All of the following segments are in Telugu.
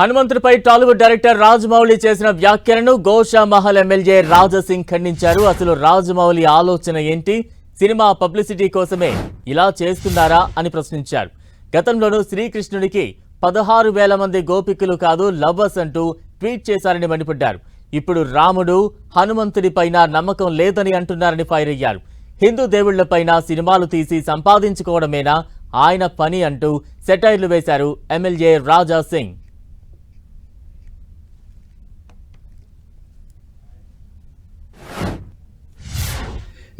హనుమంతుడిపై టాలీవుడ్ డైరెక్టర్ రాజమౌళి చేసిన వ్యాఖ్యలను గోషా మహల్ ఎమ్మెల్యే రాజసింగ్ ఖండించారు. అసలు రాజమౌళి ఆలోచన ఏంటి? సినిమా పబ్లిసిటీ కోసమే ఇలా చేస్తున్నారా అని ప్రశ్నించారు. గతంలోనూ శ్రీకృష్ణుడికి పదహారు వేల మంది గోపికులు కాదు లవ్వర్స్ అంటూ ట్వీట్ చేశారని మండిపడ్డారు. ఇప్పుడు రాముడు హనుమంతుడిపైన నమ్మకం లేదని అంటున్నారని ఫైర్ అయ్యారు. హిందూ దేవుళ్ళపైన సినిమాలు తీసి సంపాదించుకోవడమేనా? ఆయన పని అంటూ సెటైర్లు వేశారు ఎమ్మెల్యే రాజా సింగ్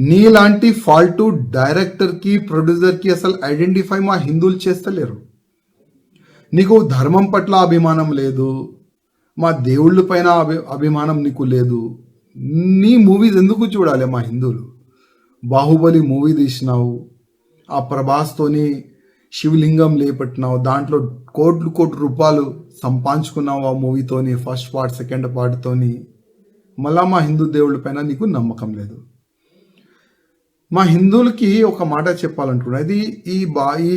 నీలాంటి ఫాల్టు డైరెక్టర్కి ప్రొడ్యూసర్కి అసలు ఐడెంటిఫై మా హిందువులు చేస్తలేరు. నీకు ధర్మం పట్ల అభిమానం లేదు. మా దేవుళ్ళ పైన అభి అభిమానం నీకు లేదు. నీ మూవీస్ ఎందుకు చూడాలి మా హిందువులు? బాహుబలి మూవీ తీసినావు. ఆ ప్రభాస్తోని శివలింగం లేపట్టినావు. దాంట్లో కోట్లు కోట్ల రూపాయలు సంపాదించుకున్నావు ఆ మూవీతోని ఫస్ట్ పార్ట్ సెకండ్ పార్ట్తోని. మళ్ళా మా హిందూ దేవుళ్ళ పైన నీకు నమ్మకం లేదు. మా హిందువులకి ఒక మాట చెప్పాలనుకున్నా ఇది ఈ బా ఈ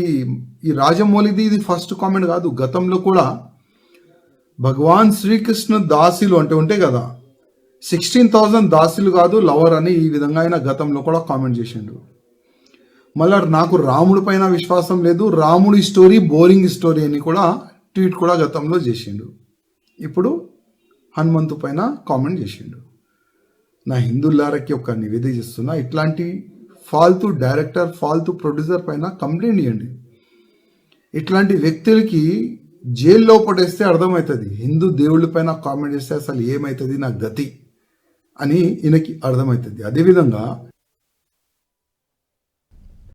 ఈ రాజమౌళిది ఇది ఫస్ట్ కామెంట్ కాదు. గతంలో కూడా భగవాన్ శ్రీకృష్ణ దాసులు అంటే ఉంటే కదా సిక్స్టీన్ థౌజండ్ దాసులు కాదు లవర్ అని ఈ విధంగా ఆయన గతంలో కూడా కామెంట్ చేసిండు. మళ్ళీ నాకు రాముడి పైన విశ్వాసం లేదు రాముడి స్టోరీ బోరింగ్ స్టోరీ అని కూడా ట్వీట్ కూడా గతంలో చేసిండు. ఇప్పుడు హనుమంతు పైన కామెంట్ చేసిండు. నా హిందువులారకి ఒక నివేదిక చేస్తున్నా ఇట్లాంటి ఫాల్తూ డైరెక్టర్ ఫాల్తూ ప్రొడ్యూసర్ పైన కంప్లైంట్ ఇవ్వండి ఇట్లాంటి వ్యక్తులకి జైల్లో పడేస్తే అర్థమవుతుంది హిందూ దేవుళ్ళ పైన కామెంట్ చేస్తే అసలు ఏమవుతుంది నా గతి అని ఈయనకి అర్థమవుతుంది అదేవిధంగా